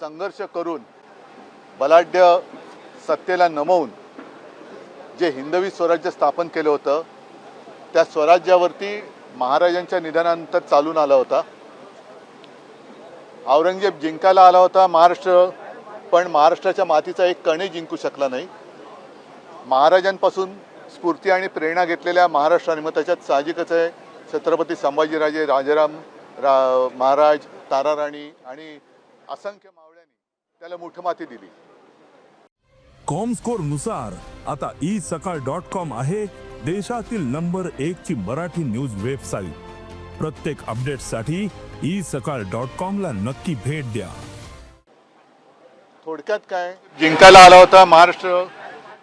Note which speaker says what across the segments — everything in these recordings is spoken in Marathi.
Speaker 1: संघर्ष करून बलाढ्य सत्तेला नमवून जे हिंदवी स्वराज्य स्थापन केलं होतं त्या स्वराज्यावरती महाराजांच्या निधनानंतर चालून आला होता. औरंगजेब जिंकायला आला होता महाराष्ट्र पण महाराष्ट्राच्या मातीचा एक कणही जिंकू शकला नाही. महाराजांपासून स्फूर्ती आणि प्रेरणा घेतलेल्या महाराष्ट्राने मग त्याच्यात साहजिकच आहे छत्रपती संभाजीराजे राजाराम रा महाराज ताराराणी आणि असंख्य मावळ्यांनी त्याला मुठमाती दिली.
Speaker 2: कॉमस्कोरनुसार आता ई सकाळ डॉट कॉम आहे देशातील नंबर एक ची मराठी न्यूज वेबसाईट प्रत्येक अपडेटसाठी ई सकाळ डॉट कॉम ला नक्की भेट द्या.
Speaker 1: थोडक्यात काय? जिंकायला आला होता महाराष्ट्र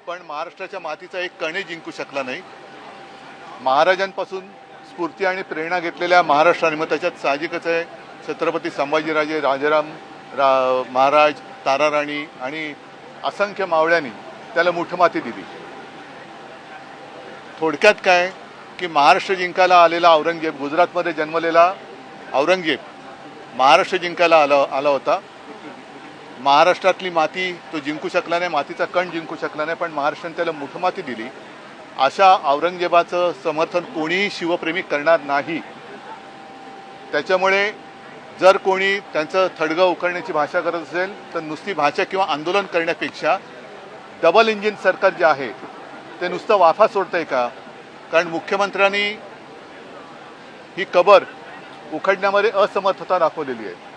Speaker 1: पण महाराष्ट्राच्या मातीचा एक कणही जिंकू शकला नाही. महाराजांपासून स्फूर्ती आणि प्रेरणा घेतलेल्या महाराष्ट्राने मग त्याच्यात साहजिकच आहे. छत्रपती संभाजीराजे राजाराम रा महाराज ताराराणी आणि असंख्य मावळ्यांनी त्याला मुठमाती दिली. थोडक्यात काय? की महाराष्ट्र जिंकायला आलेला औरंगजेब गुजरातमध्ये जन्मलेला औरंगजेब महाराष्ट्र जिंकायला आला आला होता. महाराष्ट्रातली माती तो जिंकू शकला नाही मातीचा कण जिंकू शकला नाही पण महाराष्ट्राने त्याला मुठमाती दिली. अशा औरंगजेबाचं समर्थन कोणीही शिवप्रेमी करणार नाही. त्याच्यामुळे जर कोणी त्यांचं थडगं उकळण्याची भाषा करत असेल तर नुसती भाषा किंवा आंदोलन करण्यापेक्षा डबल इंजिन सरकार जे आहे ते नुसतं वाफा सोडतंय का? कारण मुख्यमंत्र्यांनी ही कबर उखडण्यामध्ये असमर्थता दाखवलेली आहे.